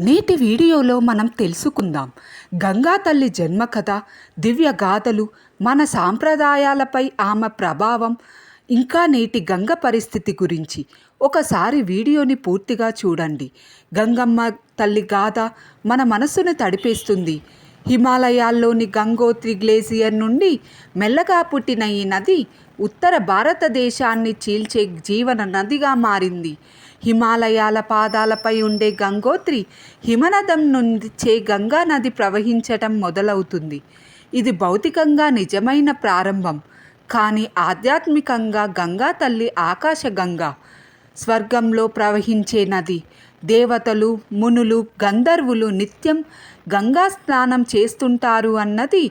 నేటి వీడియోలో మనం తెలుసుకుందాం. గంగా తల్లి జన్మకథ దివ్య గాథలు మన సాంప్రదాయాలపై ఆమె ప్రభావం ఇంకా నేటి గంగ పరిస్థితి గురించి. ఒకసారి వీడియోని పూర్తిగా చూడండి. గంగమ్మ తల్లి గాథ మన మనసును తడిపేస్తుంది. హిమాలయాల్లోని గంగోత్రి గ్లేసియర్ నుండి మెల్లగా పుట్టిన ఈ నది ఉత్తర భారతదేశాన్ని చీల్చే జీవన నదిగా మారింది. హిమాలయాల పాదాలపై ఉండే గంగోత్రి హిమనదం నుంచే గంగా నది ప్రవహించటం మొదలవుతుంది. ఇది భౌతికంగా నిజమైన ప్రారంభం. కానీ ఆధ్యాత్మికంగా గంగా తల్లి ఆకాశ గంగా స్వర్గంలో ప్రవహించే నది. దేవతలు మునులు గంధర్వులు నిత్యం గంగా స్నానం చేస్తుంటారు అన్నది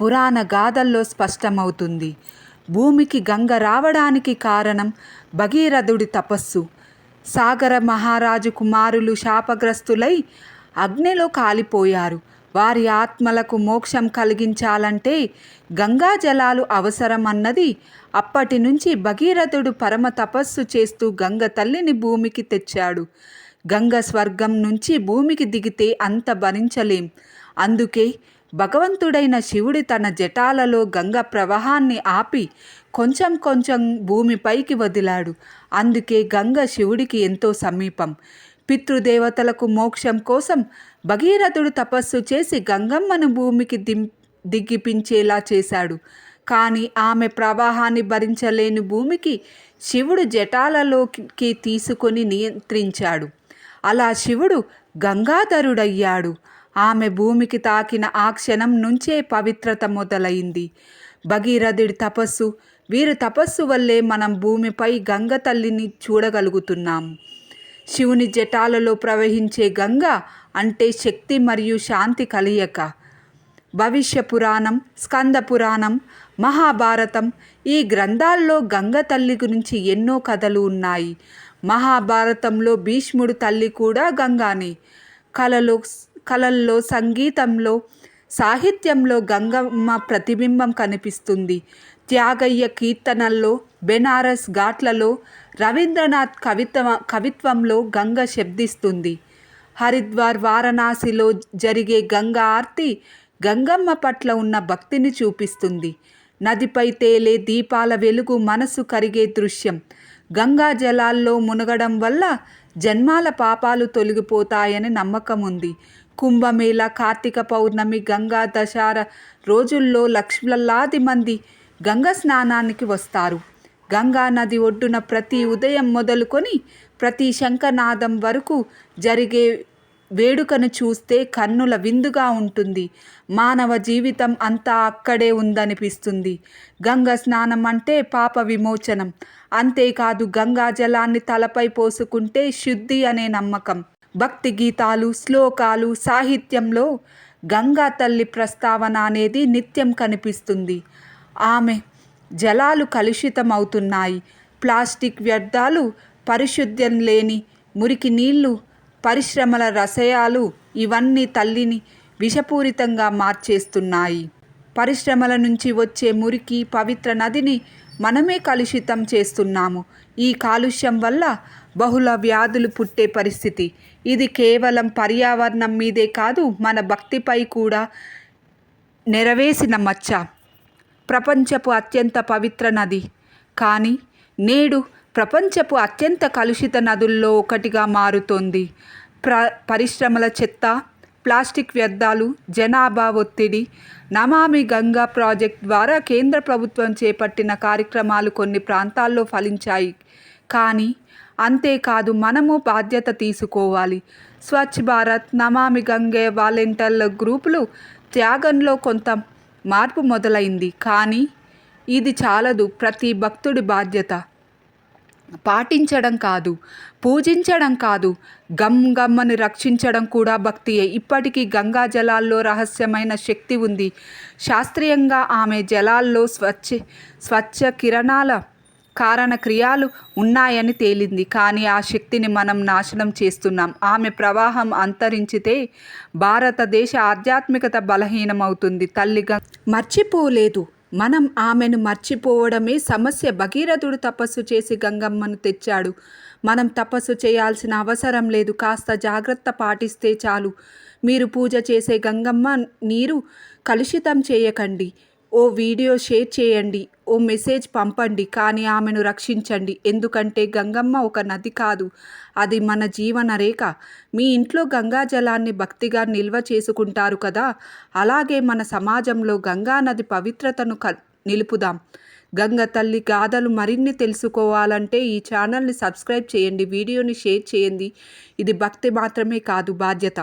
పురాణ గాథల్లో స్పష్టమవుతుంది. భూమికి గంగ రావడానికి కారణం భగీరథుడి తపస్సు. సాగర మహారాజు కుమారులు శాపగ్రస్తులై అగ్నిలో కాలిపోయారు. వారి ఆత్మలకు మోక్షం కలిగించాలంటే గంగా జలాలు అవసరం అన్నది అప్పటి నుంచి భగీరథుడు పరమ తపస్సు చేస్తూ గంగ తల్లిని భూమికి తెచ్చాడు. గంగ స్వర్గం నుంచి భూమికి దిగితే అంత భరించలేం. అందుకే భగవంతుడైన శివుడి తన జటాలలో గంగ ప్రవాహాన్ని ఆపి కొంచెం కొంచెం భూమిపైకి వదిలాడు. అందుకే గంగ శివుడికి ఎంతో సమీపం. పితృదేవతలకు మోక్షం కోసం భగీరథుడు తపస్సు చేసి గంగమ్మను భూమికి దిం దిగ్గిపించేలా చేశాడు. కానీ ఆమె ప్రవాహాన్ని భరించలేని భూమికి శివుడు జటాలలోకి తీసుకొని నియంత్రించాడు. అలా శివుడు గంగాధరుడయ్యాడు. ఆమె భూమికి తాకిన ఆ క్షణం నుంచే పవిత్రత మొదలైంది. భగీరథుడి తపస్సు వీరి తపస్సు వల్లే మనం భూమిపై గంగ తల్లిని చూడగలుగుతున్నాం. శివుని జటాలలో ప్రవహించే గంగ అంటే శక్తి మరియు శాంతి కలియక. భవిష్య పురాణం స్కంద పురాణం మహాభారతం ఈ గ్రంథాల్లో గంగ తల్లి గురించి ఎన్నో కథలు ఉన్నాయి. మహాభారతంలో భీష్ముడు తల్లి కూడా గంగానే. కళలో కళల్లో సంగీతంలో సాహిత్యంలో గంగమ్మ ప్రతిబింబం కనిపిస్తుంది. త్యాగయ్య కీర్తనల్లో బెనారస్ ఘాట్లలో రవీంద్రనాథ్ కవిత్వ కవిత్వంలో గంగ శబ్దిస్తుంది. హరిద్వార్ వారణాసిలో జరిగే గంగా ఆర్తి గంగమ్మ పట్ల ఉన్న భక్తిని చూపిస్తుంది. నదిపై తేలే దీపాల వెలుగు మనసు కరిగే దృశ్యం గంగా జలాల్లో మునగడం వల్ల జన్మాల పాపాలు తొలగిపోతాయని నమ్మకం ఉంది కుంభమేళ కార్తీక పౌర్ణమి గంగా దశార రోజుల్లో లక్షలాది మంది గంగ స్నానానికి వస్తారు. గంగా నది ఒడ్డున ప్రతి ఉదయం మొదలుకొని ప్రతి శంఖనాదం వరకు జరిగే వేడుకను చూస్తే కన్నుల విందుగా ఉంటుంది. మానవ జీవితం అంతా అక్కడే ఉందనిపిస్తుంది. గంగ స్నానం అంటే పాప విమోచనం. అంతేకాదు గంగా జలాన్ని తలపై పోసుకుంటే శుద్ధి అనే నమ్మకం. భక్తి గీతాలు శ్లోకాలు సాహిత్యంలో గంగా తల్లి ప్రస్తావన అనేది నిత్యం కనిపిస్తుంది. ఆమె జలాలు కలుషితమవుతున్నాయి. ప్లాస్టిక్ వ్యర్థాలు పరిశుద్ధ్యం లేని మురికి నీళ్ళు పరిశ్రమల రసయాలు ఇవన్నీ తల్లిని విషపూరితంగా మార్చేస్తున్నాయి. పరిశ్రమల నుంచి వచ్చే మురికి పవిత్ర నదిని మనమే కలుషితం చేస్తున్నాము. ఈ కాలుష్యం వల్ల బహుళ వ్యాధులు పుట్టే పరిస్థితి. ఇది కేవలం పర్యావరణం మీదే కాదు మన భక్తిపై కూడా నెరవేసిన మచ్చ. ప్రపంచపు అత్యంత పవిత్ర నది. కానీ నేడు ప్రపంచపు అత్యంత కలుషిత నదుల్లో ఒకటిగా మారుతోంది. ప్ర పరిశ్రమల చెత్త ప్లాస్టిక్ వ్యర్థాలు జనాభా ఒత్తిడి నమామి గంగా ప్రాజెక్ట్ ద్వారా కేంద్ర ప్రభుత్వం చేపట్టిన కార్యక్రమాలు కొన్ని ప్రాంతాల్లో ఫలించాయి. కానీ అంతేకాదు మనము బాధ్యత తీసుకోవాలి. స్వచ్ఛ భారత్ నమామి గంగే వాలంటీర్ల గ్రూపులు త్యాగంలో కొంత మార్పు మొదలైంది. కానీ ఇది చాలదు. ప్రతి భక్తుడి బాధ్యత. పాటించడం కాదు పూజించడం కాదు గమ్ గమ్మని రక్షించడం కూడా భక్తియే. ఇప్పటికీ గంగా జలాల్లో రహస్యమైన శక్తి ఉంది. శాస్త్రీయంగా ఆమె జలాల్లో స్వచ్ఛ స్వచ్ఛ కిరణాల కారణ క్రియాలు ఉన్నాయని తేలింది. కానీ ఆ శక్తిని మనం నాశనం చేస్తున్నాం. ఆమె ప్రవాహం అంతరించితే భారతదేశ ఆధ్యాత్మికత బలహీనమవుతుంది. తల్లిగా మర్చిపోలేదు. మనం ఆమెను మర్చిపోవడమే సమస్య. భగీరథుడు తపస్సు చేసి గంగమ్మను తెచ్చాడు. మనం తపస్సు చేయాల్సిన అవసరం లేదు. కాస్త జాగ్రత్త పాటిస్తే చాలు. మీరు పూజ చేసే గంగమ్మ నీరు కలుషితం చేయకండి. ఓ వీడియో షేర్ చేయండి ఓ మెసేజ్ పంపండి కానీ ఆమెను రక్షించండి. ఎందుకంటే గంగమ్మ ఒక నది కాదు అది మన జీవన రేఖ. మీ ఇంట్లో గంగా జలాన్ని భక్తిగా నిల్వ చేసుకుంటారు కదా? అలాగే మన సమాజంలో గంగా నది పవిత్రతను క నిలుపుదాం. గంగ తల్లి గాథలు మరిన్ని తెలుసుకోవాలంటే ఈ ఛానల్ని సబ్స్క్రైబ్ చేయండి వీడియోని షేర్ చేయండి. ఇది భక్తి మాత్రమే కాదు బాధ్యత.